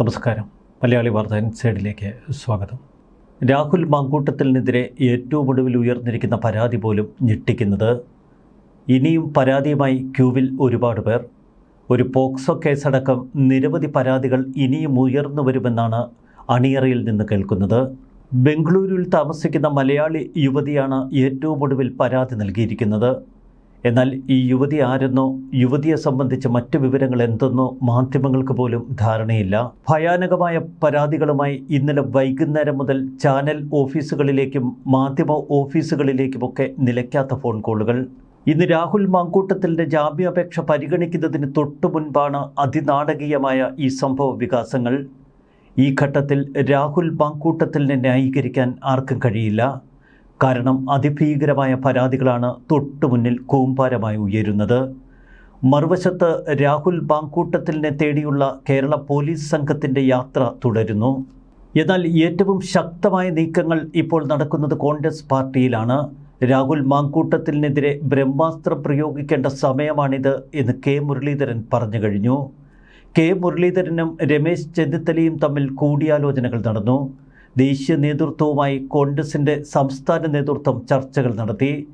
നമസ്കാരം. മലയാളി വാർത്ത ഇൻസൈഡിലേക്ക് സ്വാഗതം. രാഹുൽ മാങ്കൂട്ടത്തിനെതിരെ ഏറ്റവും ഒടുവിൽ ഉയർന്നിരിക്കുന്ന പരാതി പോലും ഞെട്ടിക്കുന്നത് ഇനിയും പരാതിയുമായി ക്യൂവിൽ ഒരുപാട് പേർ. ഒരു പോക്സോ കേസടക്കം നിരവധി പരാതികൾ ഇനിയും ഉയർന്നു വരുമെന്നാണ് അണിയറയിൽ നിന്ന് കേൾക്കുന്നത്. ബംഗളൂരുവിൽ താമസിക്കുന്ന മലയാളി യുവതിയാണ് ഏറ്റവും ഒടുവിൽ പരാതി നൽകിയിരിക്കുന്നത്. എന്നാൽ ഈ യുവതി ആരെന്നോ യുവതിയെ സംബന്ധിച്ച മറ്റ് വിവരങ്ങൾ എന്തെന്നോ മാധ്യമങ്ങൾക്ക് പോലും ധാരണയില്ല. ഭയാനകമായ പരാതികളുമായി ഇന്നലെ വൈകുന്നേരം മുതൽ ചാനൽ ഓഫീസുകളിലേക്കും മാധ്യമ ഓഫീസുകളിലേക്കുമൊക്കെ നിലയ്ക്കാത്ത ഫോൺ കോളുകൾ. ഇന്ന് രാഹുൽ മാങ്കൂട്ടത്തിന്റെ ജാമ്യാപേക്ഷ പരിഗണിക്കുന്നതിന് തൊട്ടു മുൻപാണ് അതിനാടകീയമായ ഈ സംഭവ വികാസങ്ങൾ. ഈ ഘട്ടത്തിൽ രാഹുൽ മാങ്കൂട്ടത്തിനെ ന്യായീകരിക്കാൻ ആർക്കും കഴിയില്ല. കാരണം അതിഭീകരമായ പരാതികളാണ് തൊട്ടുമുന്നിൽ കൂമ്പാരമായി ഉയരുന്നത്. മറുവശത്ത് രാഹുൽ ബാങ്കൂട്ടത്തിനെ തേടിയുള്ള കേരള പോലീസ് സംഘത്തിന്റെ യാത്ര തുടരുന്നു. എന്നാൽ ഏറ്റവും ശക്തമായ നീക്കങ്ങൾ ഇപ്പോൾ നടക്കുന്നത് കോൺഗ്രസ് പാർട്ടിയിലാണ്. രാഹുൽ മാങ്കൂട്ടത്തിനെതിരെ ബ്രഹ്മാസ്ത്രം പ്രയോഗിക്കേണ്ട സമയമാണിത് എന്ന് കെ. മുരളീധരൻ പറഞ്ഞു കഴിഞ്ഞു. കെ. മുരളീധരനും രമേശ് ചെന്നിത്തലയും തമ്മിൽ കൂടിയാലോചനകൾ നടന്നു. ദേശീയ നേതൃത്വവുമായി കോൺഗ്രസിന്റെ സംസ്ഥാന നേതൃത്വം ചർച്ചകൾ നടത്തി.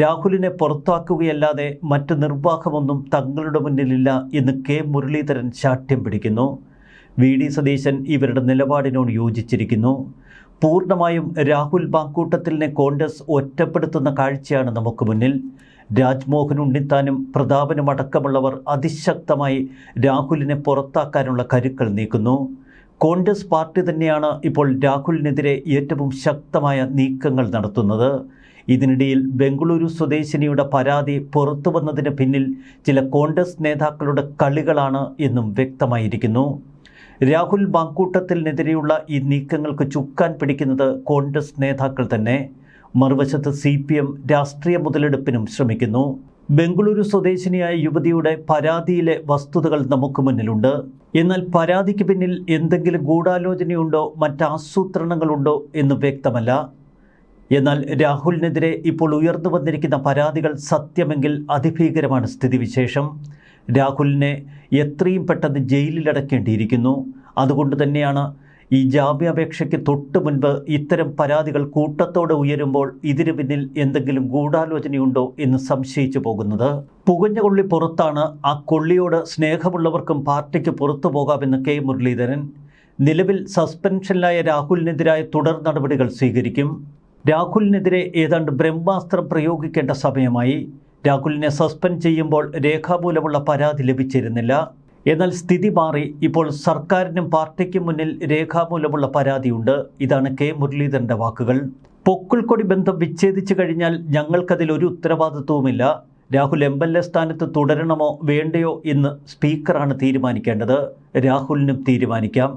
രാഹുലിനെ പുറത്താക്കുകയല്ലാതെ മറ്റ് നിർവാഹമൊന്നും തങ്ങളുടെ മുന്നിലില്ല എന്ന് കെ. മുരളീധരൻ ശാഠ്യം പിടിക്കുന്നു. വി. ഡി. സതീശൻ ഇവരുടെ നിലപാടിനോട് യോജിച്ചിരിക്കുന്നു. പൂർണമായും രാഹുൽ ബാങ്കൂട്ടത്തിലിനെ കോൺഗ്രസ് ഒറ്റപ്പെടുത്തുന്ന കാഴ്ചയാണ് നമുക്ക് മുന്നിൽ. രാജ്മോഹൻ ഉണ്ണിത്താനും പ്രതാപനും അടക്കമുള്ളവർ അതിശക്തമായി രാഹുലിനെ പുറത്താക്കാനുള്ള കരുക്കൾ നീക്കുന്നു. കോൺഗ്രസ് പാർട്ടി തന്നെയാണ് ഇപ്പോൾ രാഹുലിനെതിരെ ഏറ്റവും ശക്തമായ നീക്കങ്ങൾ നടത്തുന്നത്. ഇതിനിടയിൽ ബംഗളൂരു സ്വദേശിനിയുടെ പരാതി പുറത്തു വന്നതിന് പിന്നിൽ ചില കോൺഗ്രസ് നേതാക്കളുടെ കളികളാണ് എന്നും വ്യക്തമായിരിക്കുന്നു. രാഹുൽ മാങ്കൂട്ടത്തിനെതിരെയുള്ള ഈ നീക്കങ്ങൾക്ക് ചുക്കാൻ പിടിക്കുന്നത് കോൺഗ്രസ് നേതാക്കൾ തന്നെ. മറുവശത്ത് സി പി എം രാഷ്ട്രീയ മുതലെടുപ്പിനും ശ്രമിക്കുന്നു. ബംഗളൂരു സ്വദേശിനിയായ യുവതിയുടെ പരാതിയിലെ വസ്തുതകൾ നമുക്ക് മുന്നിലുണ്ട്. എന്നാൽ പരാതിക്ക് പിന്നിൽ എന്തെങ്കിലും ഗൂഢാലോചനയുണ്ടോ? മറ്റാസൂത്രണങ്ങളുണ്ടോ? എന്ന് വ്യക്തമല്ല. എന്നാൽ രാഹുലിനെതിരെ ഇപ്പോൾ ഉയർന്നു വന്നിരിക്കുന്ന പരാതികൾ സത്യമെങ്കിൽ അതിഭീകരമാണ് സ്ഥിതിവിശേഷം. രാഹുലിനെ എത്രയും പെട്ടെന്ന് ജയിലിലടക്കേണ്ടിയിരിക്കുന്നു. അതുകൊണ്ട് തന്നെയാണ് ഈ ജാമ്യാപേക്ഷയ്ക്ക് തൊട്ട് മുൻപ് ഇത്തരം പരാതികൾ കൂട്ടത്തോടെ ഉയരുമ്പോൾ ഇതിനു പിന്നിൽ എന്തെങ്കിലും ഗൂഢാലോചനയുണ്ടോ എന്ന് സംശയിച്ചു പോകുന്നത്? പുകഞ്ഞ കൊള്ളി പുറത്താണ് ആ കൊള്ളിയോട് സ്നേഹമുള്ളവർക്കും പാർട്ടിക്ക് പുറത്തു പോകാമെന്ന് കെ. മുരളീധരൻ. നിലവിൽ സസ്പെൻഷനിലായ രാഹുലിനെതിരായ തുടർ നടപടികൾ സ്വീകരിക്കും. രാഹുലിനെതിരെ ഏതാണ്ട് ബ്രഹ്മാസ്ത്രം പ്രയോഗിക്കേണ്ട സമയമായി. രാഹുലിനെ സസ്പെൻഡ് ചെയ്യുമ്പോൾ രേഖാമൂലമുള്ള പരാതി ലഭിച്ചിരുന്നില്ല. എന്നാൽ സ്ഥിതി മാറി. ഇപ്പോൾ സർക്കാരിനും പാർട്ടിക്കും മുന്നിൽ രേഖാമൂലമുള്ള പരാതിയുണ്ട്. ഇതാണ് കെ. മുരളീധരന്റെ വാക്കുകൾ. പൊക്കിൾക്കൊടി ബന്ധം വിച്ഛേദിച്ചു കഴിഞ്ഞാൽ ഞങ്ങൾക്കതിൽ ഒരു ഉത്തരവാദിത്വവുമില്ല. രാഹുൽ എം എൽ എ സ്ഥാനത്ത് തുടരണമോ വേണ്ടയോ എന്ന് സ്പീക്കറാണ് തീരുമാനിക്കേണ്ടത്. രാഹുലിനും തീരുമാനിക്കാം.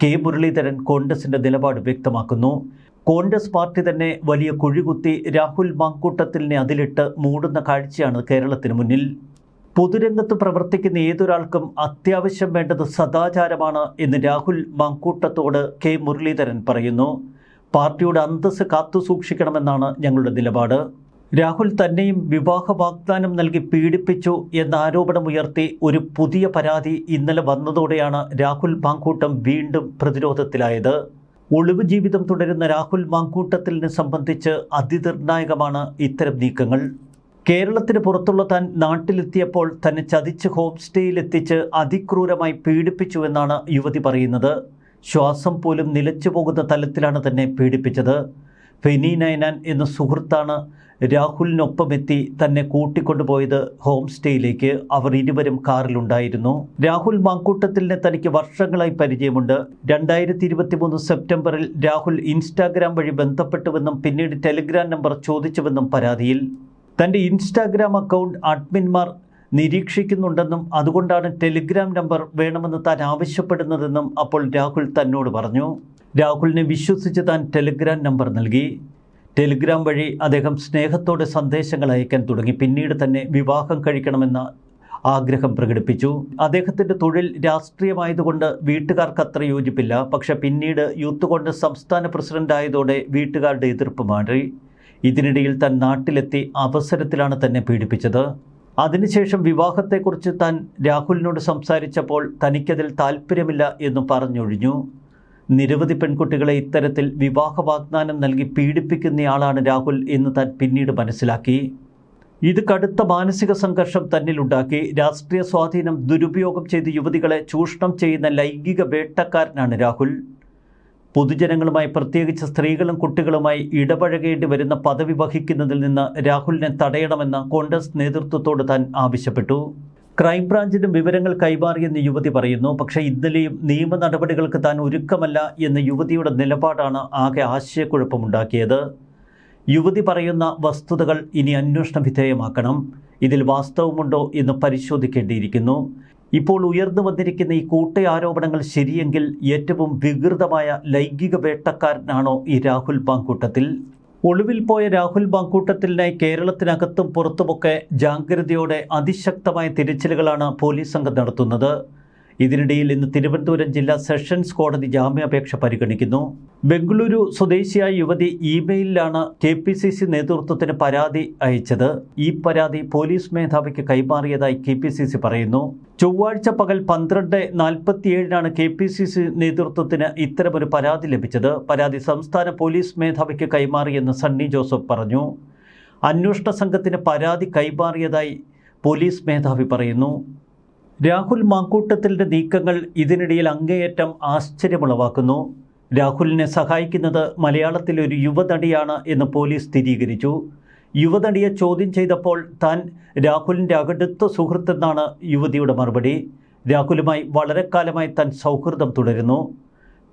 കെ. മുരളീധരൻ കോൺഗ്രസിന്റെ നിലപാട് വ്യക്തമാക്കുന്നു. കോൺഗ്രസ് പാർട്ടി തന്നെ വലിയ കുഴികുത്തി രാഹുൽ മാങ്കൂട്ടത്തിലിനെ അതിലിട്ട് മൂടുന്ന കാഴ്ചയാണ് കേരളത്തിന് മുന്നിൽ. പൊതുരംഗത്ത് പ്രവർത്തിക്കുന്ന ഏതൊരാൾക്കും അത്യാവശ്യം വേണ്ടത് സദാചാരമാണ് എന്ന് രാഹുൽ മങ്കൂട്ടത്തോട് കെ മുരളീധരൻ പറയുന്നു. പാർട്ടിയുടെ അന്തസ് കാത്തു സൂക്ഷിക്കണമെന്നാണ് ഞങ്ങളുടെ നിലപാട്. രാഹുൽ തന്നെയും വിവാഹ വാഗ്ദാനം നൽകി പീഡിപ്പിച്ചു എന്ന ആരോപണമുയർത്തി ഒരു പുതിയ പരാതി ഇന്നലെ വന്നതോടെയാണ് രാഹുൽ മാങ്കൂട്ടം വീണ്ടും പ്രതിരോധത്തിലായത്. ഒളിവ് ജീവിതം തുടരുന്ന രാഹുൽ മാങ്കൂട്ടത്തിലിനെ സംബന്ധിച്ച് അതിനിർണായകമാണ് ഇത്തരം നീക്കങ്ങൾ. കേരളത്തിന് പുറത്തുള്ള താൻ നാട്ടിലെത്തിയപ്പോൾ തന്നെ ചതിച്ച് ഹോം സ്റ്റേയിലെത്തിച്ച് അതിക്രൂരമായി പീഡിപ്പിച്ചുവെന്നാണ് യുവതി പറയുന്നത്. ശ്വാസം പോലും നിലച്ചു പോകുന്ന തലത്തിലാണ് തന്നെ പീഡിപ്പിച്ചത്. ഫെനി നയനാൻ എന്ന സുഹൃത്താണ് രാഹുലിനൊപ്പമെത്തി തന്നെ കൂട്ടിക്കൊണ്ടുപോയത് ഹോം സ്റ്റേയിലേക്ക് അവർ ഇരുവരും കാറിലുണ്ടായിരുന്നു. രാഹുൽ മാങ്കൂട്ടത്തിലിനെ തനിക്ക് വർഷങ്ങളായി പരിചയമുണ്ട്. രണ്ടായിരത്തി ഇരുപത്തി മൂന്ന് സെപ്റ്റംബറിൽ രാഹുൽ ഇൻസ്റ്റാഗ്രാം വഴി ബന്ധപ്പെട്ടുവെന്നും പിന്നീട് ടെലിഗ്രാം നമ്പർ ചോദിച്ചുവെന്നും പരാതിയിൽ. തന്റെ ഇൻസ്റ്റാഗ്രാം അക്കൗണ്ട് അഡ്മിന്മാർ നിരീക്ഷിക്കുന്നുണ്ടെന്നും അതുകൊണ്ടാണ് ടെലിഗ്രാം നമ്പർ വേണമെന്ന് താൻ ആവശ്യപ്പെടുന്നതെന്നും അപ്പോൾ രാഹുൽ തന്നോട് പറഞ്ഞു. രാഹുലിനെ വിശ്വസിച്ച് താൻ ടെലിഗ്രാം നമ്പർ നൽകി. ടെലിഗ്രാം വഴി അദ്ദേഹം സ്നേഹത്തോടെ സന്ദേശങ്ങൾ അയക്കാൻ തുടങ്ങി. പിന്നീട് തന്നെ വിവാഹം കഴിക്കണമെന്ന ആഗ്രഹം പ്രകടിപ്പിച്ചു. അദ്ദേഹത്തിന്റെ തൊഴിൽ രാഷ്ട്രീയമായതുകൊണ്ട് വീട്ടുകാർക്ക് അത്ര യോജിപ്പില്ല. പക്ഷെ പിന്നീട് യൂത്ത് കോൺഗ്രസ് സംസ്ഥാന പ്രസിഡന്റായതോടെ വീട്ടുകാരുടെ എതിർപ്പ് മാറി. ഇതിനിടയിൽ താൻ നാട്ടിലെത്തി അവസരത്തിലാണ് തന്നെ പീഡിപ്പിച്ചത്. അതിനുശേഷം വിവാഹത്തെക്കുറിച്ച് താൻ രാഹുലിനോട് സംസാരിച്ചപ്പോൾ തനിക്കതിൽ താല്പര്യമില്ല എന്ന് പറഞ്ഞൊഴിഞ്ഞു. നിരവധി പെൺകുട്ടികളെ ഇത്തരത്തിൽ വിവാഹ വാഗ്ദാനം നൽകി പീഡിപ്പിക്കുന്നയാളാണ് രാഹുൽ എന്ന് താൻ പിന്നീട് മനസ്സിലാക്കി. ഇത് കടുത്ത മാനസിക സംഘർഷം തന്നിലുണ്ടാക്കി. രാഷ്ട്രീയ സ്വാധീനം ദുരുപയോഗം ചെയ്ത് യുവതികളെ ചൂഷണം ചെയ്യുന്ന ലൈംഗിക വേട്ടക്കാരനാണ് രാഹുൽ. പൊതുജനങ്ങളുമായി പ്രത്യേകിച്ച് സ്ത്രീകളും കുട്ടികളുമായി ഇടപഴകേണ്ടി വരുന്ന പദവി വഹിക്കുന്നതിൽ നിന്ന് രാഹുലിനെ തടയണമെന്ന് കോൺഗ്രസ് നേതൃത്വത്തോട് താൻ ആവശ്യപ്പെട്ടു. ക്രൈംബ്രാഞ്ചിനും വിവരങ്ങൾ കൈമാറിയെന്ന് യുവതി പറയുന്നു. പക്ഷേ ഇന്നലെയും നിയമ നടപടികൾക്ക് താൻ ഒരുക്കമല്ല എന്ന യുവതിയുടെ നിലപാടാണ് ആകെ ആശയക്കുഴപ്പമുണ്ടാക്കിയത്. യുവതി പറയുന്ന വസ്തുതകൾ ഇനി അന്വേഷണ വിധേയമാക്കണം. ഇതിൽ വാസ്തവമുണ്ടോ എന്ന് പരിശോധിക്കേണ്ടിയിരിക്കുന്നു. ഇപ്പോൾ ഉയർന്നു വന്നിരിക്കുന്ന ഈ കൂട്ടയാരോപണങ്ങൾ ശരിയെങ്കിൽ ഏറ്റവും വികൃതമായ ലൈംഗിക വേട്ടക്കാരനാണോ ഈ രാഹുൽ ബാങ്കൂട്ടത്തിൽ? ഒളിവിൽ പോയ രാഹുൽ ബാങ്കൂട്ടത്തിനായി കേരളത്തിനകത്തും പുറത്തുമൊക്കെ ജാഗ്രതയോടെ അതിശക്തമായ തിരച്ചിലുകളാണ് പോലീസ് സംഘം നടത്തുന്നത്. ഇതിനിടയിൽ ഇന്ന് തിരുവനന്തപുരം ജില്ലാ സെഷൻസ് കോടതി ജാമ്യാപേക്ഷ പരിഗണിക്കുന്നു. ബംഗളൂരു സ്വദേശിയായ യുവതി ഇമെയിലിലാണ് കെ പി സി സി നേതൃത്വത്തിന് പരാതി അയച്ചത്. ഈ പരാതി പോലീസ് മേധാവിക്ക് കൈമാറിയതായി കെ പി സി സി പറയുന്നു. ചൊവ്വാഴ്ച പകൽ പന്ത്രണ്ട് നാൽപ്പത്തിയേഴിനാണ് കെ പി സി സി നേതൃത്വത്തിന് ഇത്തരമൊരു പരാതി ലഭിച്ചത്. പരാതി സംസ്ഥാന പോലീസ് മേധാവിക്ക് കൈമാറിയെന്ന് സണ്ണി ജോസഫ് പറഞ്ഞു. അന്വേഷണ സംഘത്തിന് പരാതി കൈമാറിയതായി പോലീസ് മേധാവി പറയുന്നു. രാഹുൽ മാങ്കൂട്ടത്തിന്റെ നീക്കങ്ങൾ ഇതിനിടയിൽ അങ്ങേയറ്റം ആശ്ചര്യമുളവാക്കുന്നു. രാഹുലിനെ സഹായിക്കുന്നത് മലയാളത്തിലെ ഒരു യുവനടിയാണ് എന്ന് പോലീസ് സ്ഥിരീകരിച്ചു. യുവനടിയെ ചോദ്യം ചെയ്തപ്പോൾ താൻ രാഹുലിന്റെ അടുത്ത സുഹൃത്തെന്നാണ് യുവതിയുടെ മറുപടി. രാഹുലുമായി വളരെ കാലമായി താൻ സൗഹൃദം തുടരുന്നു.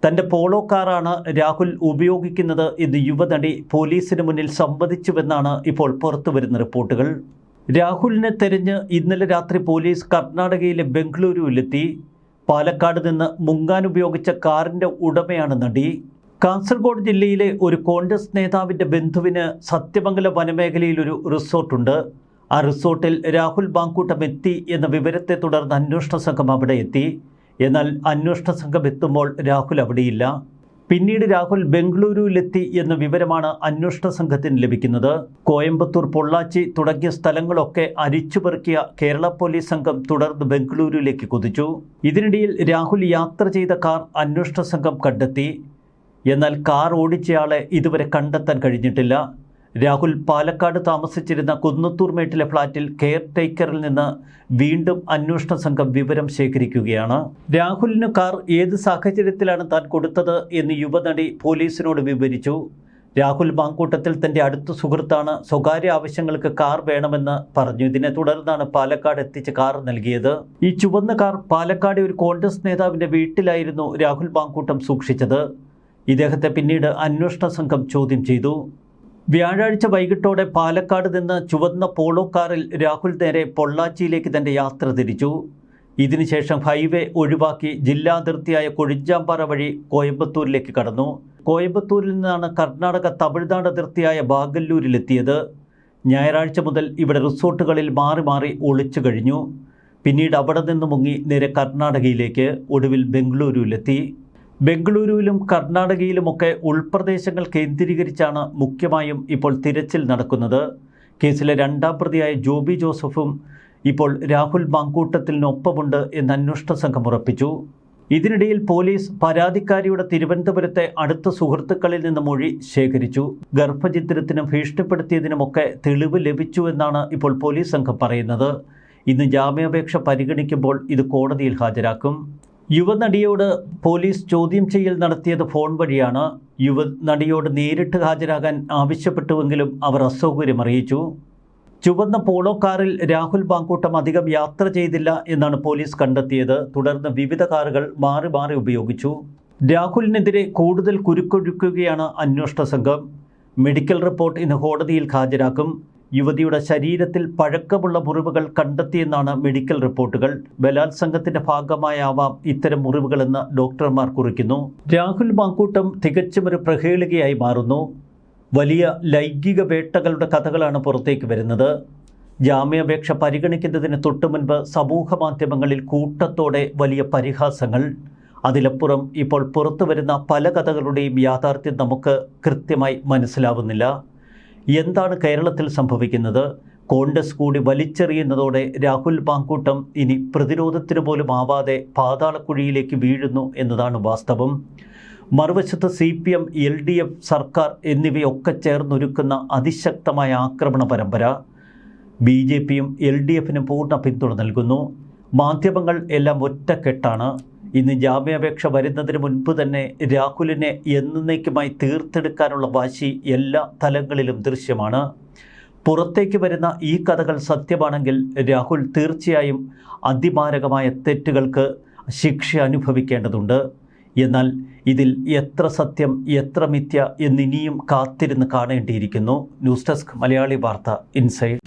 തന്റെ പോളോ കാറാണ് രാഹുൽ ഉപയോഗിക്കുന്നത് എന്ന് യുവനടി പോലീസിന് മുന്നിൽ സംവദിച്ചുവെന്നാണ് ഇപ്പോൾ പുറത്തുവരുന്ന റിപ്പോർട്ടുകൾ. രാഹുലിനെ തെരഞ്ഞ് ഇന്നലെ രാത്രി പോലീസ് കർണാടകയിലെ ബംഗളൂരുവിലെത്തി. പാലക്കാട് നിന്ന് മുങ്ങാൻ ഉപയോഗിച്ച കാറിന്റെ ഉടമയാണ് നടി. കാസർഗോഡ് ജില്ലയിലെ ഒരു കോൺഗ്രസ് നേതാവിന്റെ ബന്ധുവിന് സത്യമംഗലം വനമേഖലയിൽ ഒരു റിസോർട്ടുണ്ട്. ആ റിസോർട്ടിൽ രാഹുൽ ബാങ്കൂട്ടം എത്തി എന്ന വിവരത്തെ തുടർന്ന് അന്വേഷണ സംഘം അവിടെ എത്തി. എന്നാൽ അന്വേഷണ സംഘം എത്തുമ്പോൾ രാഹുൽ അവിടെയില്ല. പിന്നീട് രാഹുൽ ബംഗളൂരുവിലെത്തി എന്ന വിവരമാണ് അന്വേഷണ സംഘത്തിന് ലഭിക്കുന്നത്. കോയമ്പത്തൂർ പൊള്ളാച്ചി തുടങ്ങിയ സ്ഥലങ്ങളൊക്കെ അരിച്ചുപെറുക്കിയ കേരള പോലീസ് സംഘം തുടർന്ന് ബംഗളൂരുവിലേക്ക് കുതിച്ചു. ഇതിനിടയിൽ രാഹുൽ യാത്ര ചെയ്ത കാർ അന്വേഷണ സംഘം കണ്ടെത്തി. എന്നാൽ കാർ ഓടിച്ചയാളെ ഇതുവരെ കണ്ടെത്താൻ കഴിഞ്ഞിട്ടില്ല. രാഹുൽ പാലക്കാട് താമസിച്ചിരുന്ന കുന്നത്തൂർ മേട്ടിലെ ഫ്ളാറ്റിൽ കെയർ ടേക്കറിൽ നിന്ന് വീണ്ടും അന്വേഷണ സംഘം വിവരം ശേഖരിക്കുകയാണ്. രാഹുലിന് കാർ ഏത് സാഹചര്യത്തിലാണ് താൻ കൊടുത്തത് എന്ന് യുവനടി പോലീസിനോട് വിവരിച്ചു. രാഹുൽ മാങ്കൂട്ടത്തിൽ തന്റെ അടുത്ത സുഹൃത്താണ്. സ്വകാര്യ ആവശ്യങ്ങൾക്ക് കാർ വേണമെന്ന് പറഞ്ഞു. ഇതിനെ തുടർന്നാണ് പാലക്കാട് എത്തിച്ച് കാർ നൽകിയത്. ഈ ചുവന്ന കാർ പാലക്കാട് ഒരു കോൺഗ്രസ് നേതാവിന്റെ വീട്ടിലായിരുന്നു രാഹുൽ മാങ്കൂട്ടം സൂക്ഷിച്ചത്. ഇദ്ദേഹത്തെ പിന്നീട് അന്വേഷണ സംഘം ചോദ്യം ചെയ്തു. വ്യാഴാഴ്ച വൈകിട്ടോടെ പാലക്കാട് നിന്ന് ചുവന്ന പോളോ കാറിൽ രാഹുൽ നേരെ പൊള്ളാച്ചിയിലേക്ക് തന്റെ യാത്ര തിരിച്ചു. ഇതിനുശേഷം ഹൈവേ ഒഴിവാക്കി ജില്ലാതിർത്തിയായ കൊഴിഞ്ചാമ്പാറ വഴി കോയമ്പത്തൂരിലേക്ക് കടന്നു. കോയമ്പത്തൂരിൽ നിന്നാണ് കർണാടക തമിഴ്നാട് അതിർത്തിയായ ബാഗല്ലൂരിലെത്തിയത് ഞായറാഴ്ച മുതൽ ഇവിടെ റിസോർട്ടുകളിൽ മാറി മാറി ഒളിച്ചു കഴിഞ്ഞു. പിന്നീട് അവിടെ നിന്ന് മുങ്ങി നേരെ കർണാടകയിലേക്ക് ഒടുവിൽ ബംഗളൂരുവിലെത്തി. ബംഗളൂരുവിലും കർണാടകയിലുമൊക്കെ ഉൾപ്രദേശങ്ങൾ കേന്ദ്രീകരിച്ചാണ് മുഖ്യമായും ഇപ്പോൾ തിരച്ചിൽ നടക്കുന്നത്. കേസിലെ രണ്ടാം പ്രതിയായ ജോബി ജോസഫും ഇപ്പോൾ രാഹുൽ മാങ്കൂട്ടത്തിനൊപ്പമുണ്ട് എന്ന് അന്വേഷണ സംഘം ഉറപ്പിച്ചു. ഇതിനിടയിൽ പോലീസ് പരാതിക്കാരിയുടെ തിരുവനന്തപുരത്തെ അടുത്ത സുഹൃത്തുക്കളിൽ നിന്ന് മൊഴി ശേഖരിച്ചു. ഗർഭചിത്രത്തിനും ഭീഷണിപ്പെടുത്തിയതിനുമൊക്കെ തെളിവ് ലഭിച്ചു എന്നാണ് ഇപ്പോൾ പോലീസ് സംഘം പറയുന്നത്. ഇന്ന് ജാമ്യാപേക്ഷ പരിഗണിക്കുമ്പോൾ ഇത് കോടതിയിൽ ഹാജരാക്കും. യുവനടിയോട് പോലീസ് ചോദ്യം ചെയ്യൽ നടത്തിയത് ഫോൺ വഴിയാണ്. യുവനടിയോട് നേരിട്ട് ഹാജരാകാൻ ആവശ്യപ്പെട്ടുവെങ്കിലും അവർ അസൗകര്യം അറിയിച്ചു. ചുവന്ന പോളോ കാറിൽ രാഹുൽ ബാങ്കൂട്ടം അധികം യാത്ര ചെയ്തില്ല എന്നാണ് പോലീസ് കണ്ടെത്തിയത്. തുടർന്ന് വിവിധ കാറുകൾ മാറി മാറി ഉപയോഗിച്ചു. രാഹുലിനെതിരെ കൂടുതൽ കുരുക്കൊഴുക്കുകയാണ് അന്വേഷണ സംഘം. മെഡിക്കൽ റിപ്പോർട്ട് ഇന്ന് കോടതിയിൽ ഹാജരാക്കും. യുവതിയുടെ ശരീരത്തിൽ പഴക്കമുള്ള മുറിവുകൾ കണ്ടെത്തിയെന്നാണ് മെഡിക്കൽ റിപ്പോർട്ടുകൾ. ബലാത്സംഗത്തിന്റെ ഭാഗമായാവാം ഇത്തരം മുറിവുകളെന്ന് ഡോക്ടർമാർ കുറിക്കുന്നു. രാഹുൽ മാങ്കൂട്ടം തികച്ചും ഒരു പ്രഹേളികയായി മാറുന്നു. വലിയ ലൈംഗിക വേട്ടകളുടെ കഥകളാണ് പുറത്തേക്ക് വരുന്നത്. ജാമ്യാപേക്ഷ പരിഗണിക്കുന്നതിന് തൊട്ടു മുൻപ് സമൂഹ മാധ്യമങ്ങളിൽ കൂട്ടത്തോടെ വലിയ പരിഹാസങ്ങൾ. അതിലപ്പുറം ഇപ്പോൾ പുറത്തു വരുന്ന പല കഥകളുടെയും യാഥാർത്ഥ്യം നമുക്ക് കൃത്യമായി മനസ്സിലാവുന്നില്ല. എന്താണ് കേരളത്തിൽ സംഭവിക്കുന്നത്? കോൺഗ്രസ് കൂടി വലിച്ചെറിയുന്നതോടെ രാഹുൽ പാങ്കൂട്ടം ഇനി പ്രതിരോധത്തിന് പോലും ആവാതെ പാതാളക്കുഴിയിലേക്ക് വീഴുന്നു എന്നതാണ് വാസ്തവം. മറുവശത്ത് C P M L D F സർക്കാർ എന്നിവയൊക്കെ ചേർന്നൊരുക്കുന്ന അതിശക്തമായ ആക്രമണ പരമ്പര. ബി ജെ പിയും എൽ ഡി എഫിനും പൂർണ പിന്തുണ നൽകുന്നു. മാധ്യമങ്ങൾ എല്ലാം ഒറ്റക്കെട്ടാണ്. ഇന്ന് ജാമ്യാപേക്ഷ വരുന്നതിന് മുൻപ് തന്നെ രാഹുലിനെ എന്നേക്കുമായി തീർത്തെടുക്കാനുള്ള വാശി എല്ലാ തലങ്ങളിലും ദൃശ്യമാണ്. പുറത്തേക്ക് വരുന്ന ഈ കഥകൾ സത്യമാണെങ്കിൽ രാഹുൽ തീർച്ചയായും അതിമാരകമായ തെറ്റുകൾക്ക് ശിക്ഷ അനുഭവിക്കേണ്ടതുണ്ട്. എന്നാൽ ഇതിൽ എത്ര സത്യം എത്ര മിഥ്യ എന്നിനിയും കാത്തിരുന്ന് കാണേണ്ടിയിരിക്കുന്നു. ന്യൂസ് ഡെസ്ക് മലയാളി വാർത്ത ഇൻസൈഡ്.